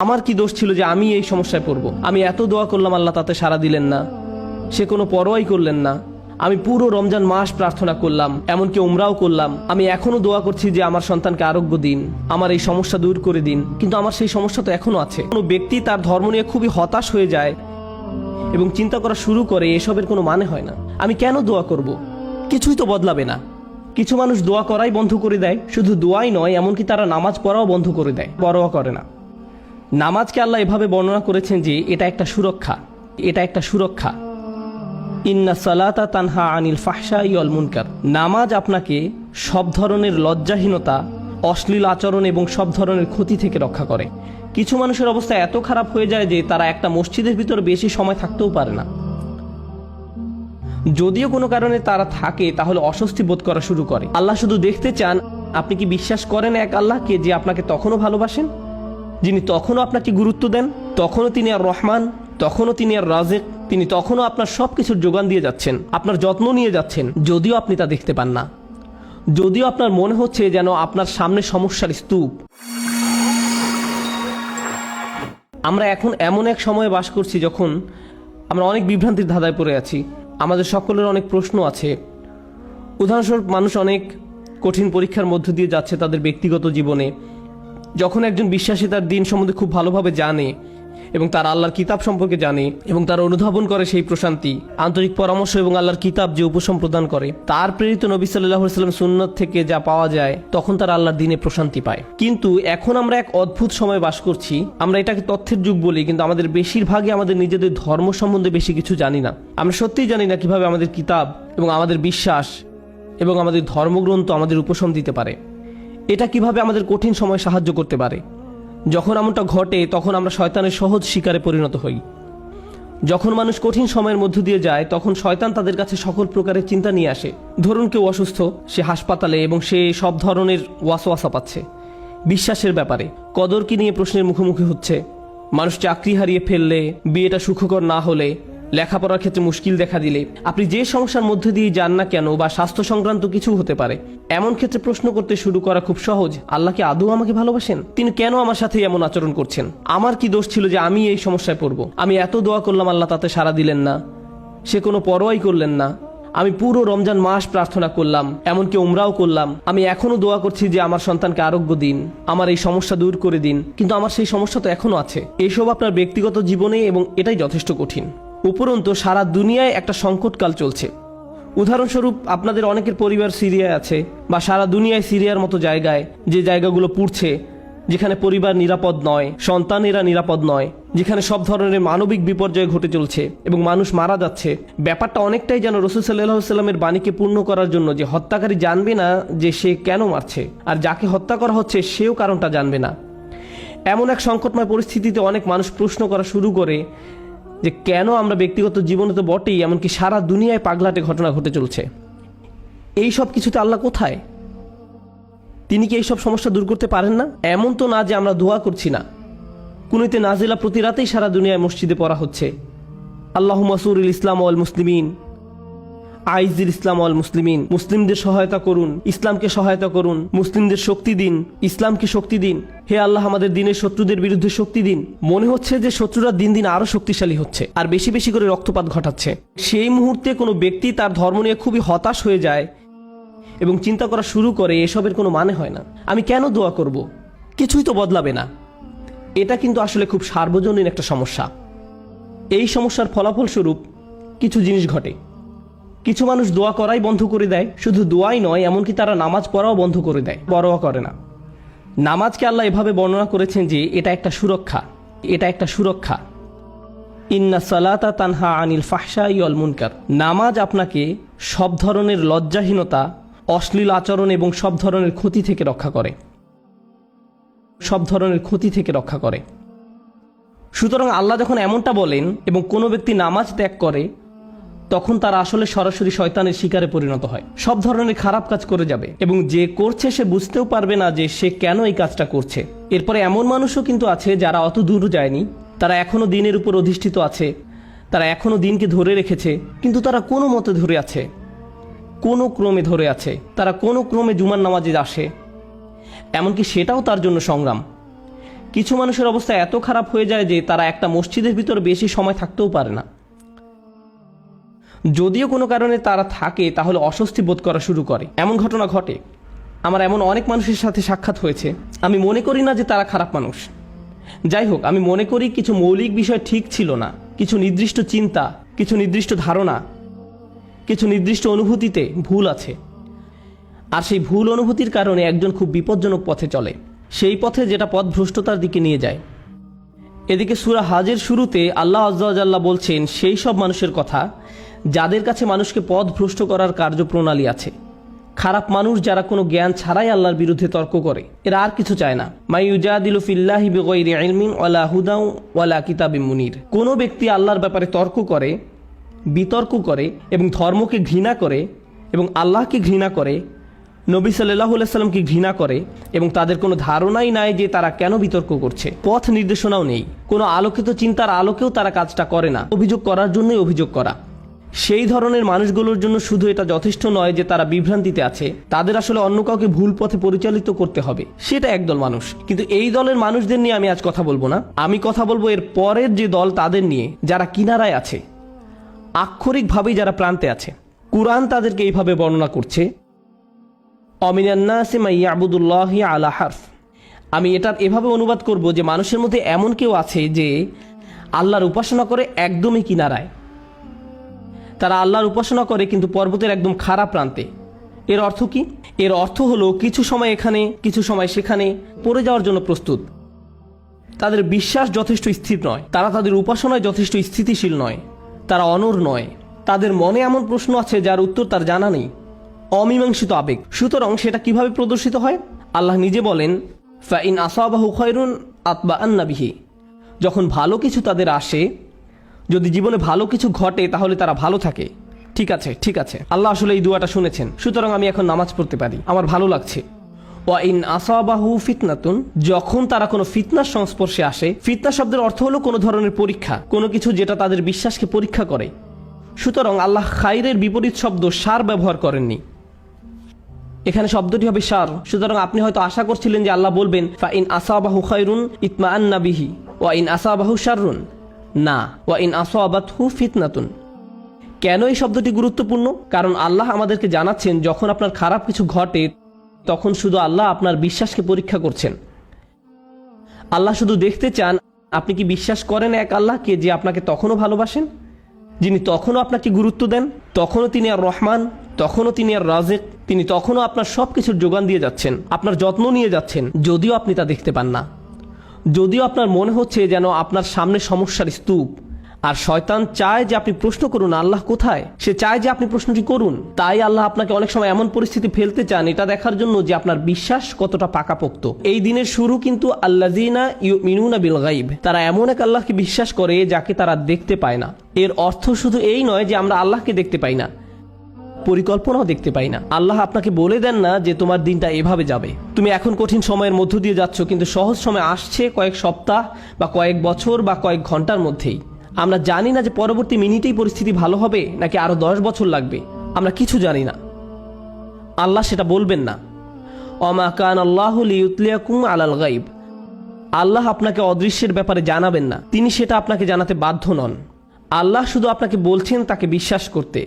আমার কি দোষ ছিল যে আমি এই সমস্যায় পড়ব? আমি এত দোয়া করলাম, আল্লাহ তাতে সাড়া দিলেন না। সে কোনো পরোয়াই করলেন না। আমি পুরো রমজান মাস প্রার্থনা করলাম, এমনকি উমরাও করলাম। আমি এখনও দোয়া করছি যে আমার সন্তানকে আরোগ্য দিন, আমার এই সমস্যা দূর করে দিন। কিন্তু আমার সেই সমস্যা তো এখনও আছে। কোনো ব্যক্তি তার ধর্ম নিয়ে খুবই হতাশ হয়ে যায় এবং চিন্তা করা শুরু করে, এসবের কোনো মানে হয় না। আমি কেন দোয়া করব? কিছুই তো বদলাবে না। কিছু মানুষ দোয়া করাই বন্ধ করে দেয়, শুধু দোয়াই নয়, এমনকি তারা নামাজ পড়াও বন্ধ করে দেয়, পরোয়া করে না। নামাজকে আল্লাহ এভাবে বর্ণনা করেছেন যে এটা একটা সুরক্ষা, এটা একটা সুরক্ষা। ইন্না সালাতা তানহা আনিল ফাহসা ইয়ল মুনকার। নামাজ আপনাকে সব ধরনের লজ্জাহীনতা, অশ্লীল আচরণ এবং সব ধরনের ক্ষতি থেকে রক্ষা করে। কিছু মানুষের অবস্থা এত খারাপ হয়ে যায় যে তারা একটা মসজিদের ভিতর বেশি সময় থাকতেও পারে না। যদিও কোনো কারণে তারা থাকে, তাহলে অস্বস্তি বোধ করা শুরু করে। আল্লাহ শুধু দেখতে চান, আপনি কি বিশ্বাস করেন এক আল্লাহকে যে আপনাকে তখনও ভালোবাসেন? যিনি তখনও আপনাকে গুরুত্ব দেন, তখনও তিনি আর রহমান, তখনও তিনি আর রাজেক, তিনি তখনও আপনার সব কিছুর যোগান দিয়ে যাচ্ছেন, আপনার যত্ন নিয়ে যাচ্ছেন, যদিও আপনি তা দেখতে পান না। যদিও আপনার মনে হচ্ছে যেন আপনার সামনে সমস্যার স্তূপ। আমরা এখন এমন এক সময়ে বাস করছি যখন আমরা অনেক বিভ্রান্তির ধাঁধায় পড়ে আছি। আমাদের সকলের অনেক প্রশ্ন আছে। উদাহরণস্বরূপ, মানুষ অনেক কঠিন পরীক্ষার মধ্য দিয়ে যাচ্ছে তাদের ব্যক্তিগত জীবনে। যখন একজন বিশ্বাসী তার দিন সম্বন্ধে খুব ভালোভাবে জানে এবং তার আল্লাহর কিতাব সম্পর্কে জানে এবং তার অনুধাবন করে সেই প্রশান্তি, আন্তরিক পরামর্শ এবং আল্লাহর কিতাব যে উপশম প্রদান করে, তার প্রেরিত নবী সাল্লাহ সাল্লাম সুন্নত থেকে যা পাওয়া যায়, তখন তার আল্লাহর দিনে প্রশান্তি পায়। কিন্তু এখন আমরা এক অদ্ভুত সময় বাস করছি, আমরা এটাকে তথ্যের যুগ বলি, কিন্তু আমাদের বেশিরভাগই আমাদের নিজেদের ধর্ম সম্বন্ধে বেশি কিছু জানি না। আমরা সত্যিই জানি না কীভাবে আমাদের কিতাব এবং আমাদের বিশ্বাস এবং আমাদের ধর্মগ্রন্থ আমাদের উপশম দিতে পারে। এটা কীভাবে আমাদের কঠিন সময় সাহায্য করতে পারে? যখন এমনটা ঘটে, তখন আমরা শয়তানের সহজ শিকারে পরিণত হই। যখন মানুষ কঠিন সময়ের মধ্য দিয়ে যায়, তখন শয়তান তাদের কাছে সকল প্রকারের চিন্তা নিয়ে আসে। ধরুন কেউ অসুস্থ, সে হাসপাতালে এবং সে সব ধরনের ওয়াসওয়াসা পাচ্ছে। বিশ্বাসের ব্যাপারে কদর কি নিয়ে প্রশ্নের মুখোমুখি হচ্ছে? মানুষ চাকরি হারিয়ে ফেললে, বিয়েটা সুখকর না হলে লেখাপড়ার ক্ষেত্রে মুশকিল দেখা দিলে আপনি যে সমস্যার মধ্যে দিয়ে যান না কেন বা স্বাস্থ্য সংক্রান্ত কিছু হতে পারে। এমন ক্ষেত্রে প্রশ্ন করতে শুরু করা খুব সহজ আল্লাহকে আদৌ আমাকে ভালোবাসেন? তিনি কেন আমার সাথে এমন আচরণ করছেন? আমার কি দোষ ছিল যে আমি এই সমস্যায় পড়ব? আমি এত দোয়া করলাম আল্লাহ তাতে সাড়া দিলেন না। সে কোনো পরোয়াই করলেন না। আমি পুরো রমজান মাস প্রার্থনা করলাম, এমনকি উমরাও করলাম। আমি এখনও দোয়া করছি যে আমার সন্তানকে আরোগ্য দিন, আমার এই সমস্যা দূর করে দিন। কিন্তু আমার সেই সমস্যা তো এখনও আছে। এইসব আপনার ব্যক্তিগত জীবনে এবং এটাই যথেষ্ট কঠিন। উপরন্তু সারা দুনিয়ায় একটা সংকটকাল চলছে। উদাহরণস্বরূপ, আপনাদের অনেকের পরিবার সিরিয়ায় আছে বা সারা দুনিয়ায় সিরিয়ার মতো জায়গায় যে জায়গাগুলো পুড়ছে, যেখানে পরিবার নিরাপদ নয়, সন্তানেরা নিরাপদ নয়, যেখানে সব ধরনের মানবিক বিপর্যয় ঘটে চলছে এবং মানুষ মারা যাচ্ছে, ব্যাপারটা অনেকটাই যেন রসুল সাল্লাহ সাল্লামের বাণীকে পূর্ণ করার জন্য যে হত্যাকারী জানবে না যে সে কেন মারছে আর যাকে হত্যা করা হচ্ছে সেও কারণটা জানবে না। এমন এক সংকটময় পরিস্থিতিতে অনেক মানুষ প্রশ্ন করা শুরু করে যে কেন আমরা ব্যক্তিগত জীবনে তো বটেই, এমনকি সারা দুনিয়ায় পাগলাটে ঘটনা ঘটে চলছে। এই সব কিছুতে আল্লাহ কোথায়? তিনি কি এইসব সমস্যা দূর করতে পারেন না? এমন তো না যে আমরা দোয়া করছি না। কুনিতে নাজিলা প্রতি রাতেই সারা দুনিয়ায় মসজিদে পড়া হচ্ছে। আল্লাহ মাসুরুল ইসলাম ওয়াল মুসলিমিন। আইজিল ইসলাম অল মুসলিমিন। মুসলিমদের সহায়তা করুন, ইসলামকে সহায়তা করুন, মুসলিমদের শক্তি দিন, ইসলামকে শক্তি দিন। হে আল্লাহ, আমাদের দিনের শত্রুদের বিরুদ্ধে শক্তি দিন। মনে হচ্ছে যে শত্রুরা দিন দিন আরও শক্তিশালী হচ্ছে, আর বেশি বেশি করে রক্তপাত ঘটাচ্ছে। সেই মুহূর্তে কোনো ব্যক্তি তার ধর্ম নিয়ে খুবই হতাশ হয়ে যায় এবং চিন্তা করা শুরু করে, এসবের কোনো মানে হয় না। আমি কেন দোয়া করব? কিছুই তো বদলাবে না। এটা কিন্তু আসলে খুব সার্বজনীন একটা সমস্যা। এই সমস্যার ফলাফল স্বরূপ কিছু জিনিস ঘটে। কিছু মানুষ দোয়া করাই বন্ধ করে দেয়, শুধু দোয়াই নয়, এমনকি তারা নামাজ পড়াও বন্ধ করে দেয়, পরোয়া করে না। নামাজকে আল্লাহ এভাবে বর্ণনা করেছেন যে, এটা একটা সুরক্ষা, এটা একটা সুরক্ষা। ইন্না সালাতা তানহা আনিল ফাহসা ইয়ল মুনকার। নামাজ আপনাকে সব ধরনের লজ্জাহীনতা, অশ্লীল আচরণ এবং সব ধরনের ক্ষতি থেকে রক্ষা করে। সব ধরনের ক্ষতি থেকে রক্ষা করে। সুতরাং আল্লাহ যখন এমনটা বলেন এবং কোনো ব্যক্তি নামাজ ত্যাগ করে তখন তারা আসলে সরাসরি শয়তানের শিকারে পরিণত হয়। সব ধরনের খারাপ কাজ করে যাবে এবং যে করছে সে বুঝতেও পারবে না যে সে কেন এই কাজটা করছে। এরপরে এমন মানুষও কিন্তু আছে যারা অত দূর যায়নি, তারা এখনও দিনের উপর অধিষ্ঠিত আছে, তারা এখনও দিনকে ধরে রেখেছে, কিন্তু তারা কোনো মতে ধরে আছে, কোনো ক্রমে ধরে আছে, তারা কোনো ক্রমে জুমার নামাজে আসে। এমনকি সেটাও তার জন্য সংগ্রাম। কিছু মানুষের অবস্থা এত খারাপ হয়ে যায় যে তারা একটা মসজিদের ভিতর বেশি সময় থাকতেও পারে না। যদিও কোনো কারণে তারা থাকে, তাহলে অস্বস্তি বোধ করা শুরু করে। এমন ঘটনা ঘটে। আমার এমন অনেক মানুষের সাথে সাক্ষাৎ হয়েছে। আমি মনে করি না যে তারা খারাপ মানুষ। যাই হোক, আমি মনে করি কিছু মৌলিক বিষয় ঠিক ছিল না। কিছু নির্দিষ্ট চিন্তা, কিছু নির্দিষ্ট ধারণা, কিছু নির্দিষ্ট অনুভূতিতে ভুল আছে। আর সেই ভুল অনুভূতির কারণে একজন খুব বিপজ্জনক পথে চলে। সেই পথে যেটা পথ ভ্রষ্টতার দিকে নিয়ে যায়। এদিকে সুরা হাজের শুরুতে আল্লাহ আজ্লাহ বলছেন, সেই সব মানুষের কথা যাদের কাছে মানুষকে পথ ভ্রষ্ট করার কার্যপ্রণালী আছে। খারাপ মানুষ যারা কোনো জ্ঞান ছাড়াই আল্লাহর বিরুদ্ধে তর্ক করে, এরা আর কিছু চায় না। মাই ইউজাদিলু ওয়ালা মুনির। কোনো ব্যক্তি আল্লাহর ব্যাপারে তর্ক করে, বিতর্ক করে এবং ধর্মকে ঘৃণা করে এবং আল্লাহকে ঘৃণা করে, নবী সাল্লাহ সাল্লামকে ঘৃণা করে এবং তাদের কোনো ধারণাই নাই যে তারা কেন বিতর্ক করছে। পথ নির্দেশনাও নেই। কোনো আলোকিত চিন্তার আলোকেও তারা কাজটা করে না। অভিযোগ করার জন্যই অভিযোগ করা। সেই ধরনের মানুষগুলোর জন্য শুধু এটা যথেষ্ট নয় যে তারা বিভ্রান্তিতে আছে। তাদের আসলে অন্য কাউকে ভুল পথে পরিচালিত করতে হবে। সেটা একদল মানুষ। কিন্তু এই দলের মানুষদের নিয়ে আমি আজ কথা বলব না। আমি কথা বলব এর পরের যে দল তাদের নিয়ে, যারা কিনারায় আছে। আক্ষরিকভাবেই যারা প্রান্তে আছে। কুরআন তাদেরকে এইভাবে বর্ণনা করছে অমিনান্নাসে মাইয়াবুদুল্লাহ আলা হারফ। আমি এটার এভাবে অনুবাদ করব যে মানুষের মধ্যে এমন কেউ আছে যে আল্লাহর উপাসনা করে একদমই কিনারায়। তারা আল্লাহর উপাসনা করে কিন্তু পর্বতের একদম খারাপ প্রান্তে। এর অর্থ কি? এর অর্থ হলো কিছু সময় এখানে, কিছু সময় সেখানে পড়ে যাওয়ার জন্য প্রস্তুত। তাদের বিশ্বাস যথেষ্ট স্থির নয়। তারা তাদের উপাসনায় যথেষ্ট স্থিতিশীল নয়। তারা অনর নয়। তাদের মনে এমন প্রশ্ন আছে যার উত্তর তার জানা নেই। অমীমাংসিত আবেগ। সুতরাং সেটা কীভাবে প্রদর্শিত হয়? আল্লাহ নিজে বলেন ফাইন আসাবাহু খয়রুন আতবা আন্নাবিহি যখন ভালো কিছু তাদের আসে যদি জীবনে ভালো কিছু ঘটে, তাহলে তারা ভালো থাকে। ঠিক আছে ঠিক আছে। আল্লাহ আসলে এই দুয়াটা শুনেছেন। সুতরাং আমি এখন নামাজ পড়তে পারি। আমার ভালো লাগছে। ওয়াইন আসাবাহু ফিতনাতুন, যখন তারা কোনো ফিতনার সংস্পর্শে আসে, ফিতনা শব্দের অর্থ হলো কোনো ধরনের পরীক্ষা, কোনো কিছু যেটা তাদের বিশ্বাসকে পরীক্ষা করে। সুতরাং আল্লাহ খাইরের বিপরীত শব্দ সার ব্যবহার করেননি। এখানে শব্দটি হবে সার। সুতরাং আপনি হয়তো আশা করছিলেন যে আল্লাহ বলবেন, ফা ইন আসাবাহু খায়রুন ইতমা আন্না বিহি, ওয়া ইন আসাবাহু শাররুন। না, ওয়া ইন আসাবাতহু ফিতনাতুন। কেন এই শব্দটি গুরুত্বপূর্ণ? কারণ আল্লাহ আমাদেরকে জানাচ্ছেন, যখন আপনার খারাপ কিছু ঘটে, তখন শুধু আল্লাহ আপনার বিশ্বাসকে পরীক্ষা করছেন। আল্লাহ শুধু দেখতে চান, আপনি কি বিশ্বাস করেন এক আল্লাহকে যে আপনাকে তখনও ভালোবাসেন? যিনি তখনও আপনাকে গুরুত্ব দেন, তখনও তিনি আর রহমান, তখনও তিনি আর রাজেক তিনি তখনও আপনার সব কিছুর যোগান দিয়ে যাচ্ছেন, আপনার যত্ন নিয়ে যাচ্ছেন, যদিও আপনি তা দেখতে পান না। যদিও আপনার মনে হচ্ছে যেন আপনার সামনে সমস্যার স্তূপ, আর শয়তান চায় যে আপনি প্রশ্ন করুন, আল্লাহ কোথায়? সে চায় যে আপনি প্রশ্নটি করুন। তাই আল্লাহ আপনাকে অনেক সময় এমন পরিস্থিতি ফেলতে চান, এটা দেখার জন্য যে আপনার বিশ্বাস কতটা পাকাপোক্ত। এই দিনের শুরু কিন্তু আল্লাজিনা মিনুনা বিল গাইব তারা এমন এক আল্লাহকে বিশ্বাস করে যাকে তারা দেখতে পায় না। এর অর্থ শুধু এই নয় যে আমরা আল্লাহকে দেখতে পাই না। পরিকল্পনাও দেখতে পাই না। আল্লাহ আপনাকে বলে দেন না যে তোমার দিনটা এভাবে যাবে। তুমি এখন কঠিন সময়ের মধ্য দিয়ে যাচ্ছ, কিন্তু সহজ সময় আসছে কয়েক সপ্তাহ বা কয়েক বছর বা কয়েক ঘণ্টার মধ্যেই। আমরা জানি না যে পরবর্তী মিনিটেই পরিস্থিতি ভালো হবে, নাকি আরও দশ বছর লাগবে। আমরা কিছু জানি না। আল্লাহ সেটা বলবেন না। অমা কান আল্লাহ আলাল গাইব আল্লাহ আপনাকে অদৃশ্যের ব্যাপারে জানাবেন না। তিনি সেটা আপনাকে জানাতে বাধ্য নন। আল্লাহ শুধু আপনাকে বলছেন তাকে বিশ্বাস করতে।